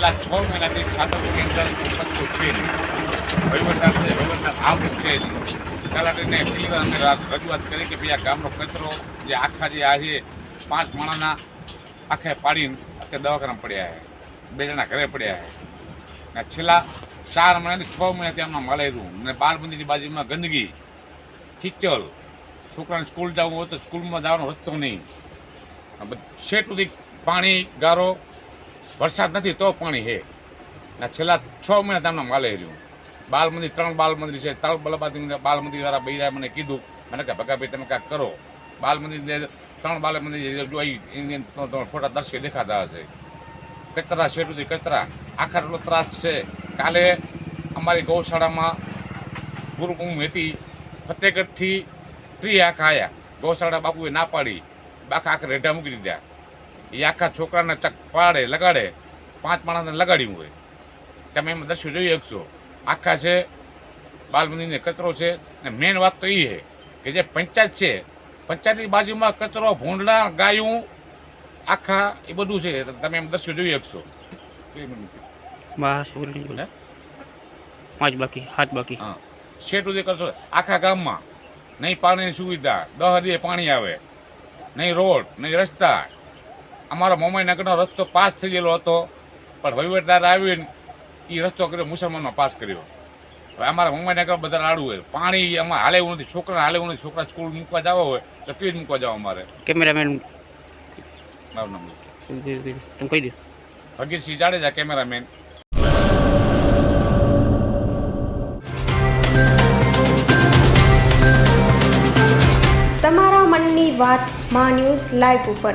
છેલ્લા છ મહિનાથી સાતમની અંદર સંપત્તિઓ છે. વહીવટદાર છે વહીવટદાર આવતું છે. નહીં તલાટીને પેલી વાર અમે રજૂઆત કરી કે ભાઈ આ ગામનો કચરો જે આખા જે આ છે પાંચ માણાના આખે પાડીને અત્યારે દવાખાના પડ્યા છે. બે જણા ઘરે પડ્યા છે. ને છેલ્લા ચાર મહિનાથી છ મહિનાથી આમના મળેલું ને મંદિરની બાજુમાં ગંદકી કિચલ છોકરાને સ્કૂલ જવું હોય તો સ્કૂલમાં જવાનો રસ્તો નહીં. સુધી પાણી, ગારો વરસાદ નથી, તો પાણી હે છેલ્લા છ મહિના તમને માલે રહ્યું. બાલ મંદિર ત્રણ બાલ મંદિર છે. ત્રણ બલબાદી બાલ મંદિર વાળા બૈરાએ મને કીધું, મને કે, ભગાભાઈ, તમે કાંઈક કરો. બાલ મંદિર ત્રણ બાલ મંદિર જોઈ એની ખોટા દર્શક દેખાતા હશે. કચરા શેઠુથી કચરા. આખા એટલો ત્રાસ છે. કાલે અમારી ગૌશાળામાં ગુરુકુંભ હતી. ફતેગઢથી ત્રી આખા આવ્યા ગૌશાળા બાપુએ ના પાડી. બાકા આખા રેઢા મૂકી દીધા. એ આખા છોકરાને ચક પાડે લગાડે. પાંચ માણસને લગાડ્યું હોય. તમે એમાં દર્શન જોઈ શકશો. આખા છે બાલ મંદિરને કચરો છે. ને મેઇન વાત તો એ છે કે જે પંચાયત છે પંચાયતની બાજુમાં કચરો ભૂંડડા ગાયું આખા એ બધું છે. તમે એમ દર્શન જોઈ શકશો. બસ બોલી પાંચ બાકી હાથ બાકી. હા. શેઠ સુધી કરશો આખા ગામમાં. નહીં પાણીની સુવિધા. દહ દીએ પાણી આવે. નહીં રોડ નહીં રસ્તા. અમારો મોમાઈનગરનો રસ્તો પાસ થઈ ગયેલો હતો. પણ વહીવટદાર આવીને એ રસ્તો કર્યો મુસલમાનમાં પાસ કર્યો. હવે અમારા મુંબઈનગર બધા રાડું હોય. પાણી અમારે હાલે એવું નથી. છોકરા હાલે એવું નથી. છોકરા સ્કૂલ મૂકવા જવા હોય તો કેવી મૂકવા જવા અમારે? કેમેરામેન મારું નામ તમે કહી દો. ભગીરસિંહ જાડેજા કેમેરામેન. તમારા મનની વાત મા ન્યૂઝ લાઈવ ઉપર.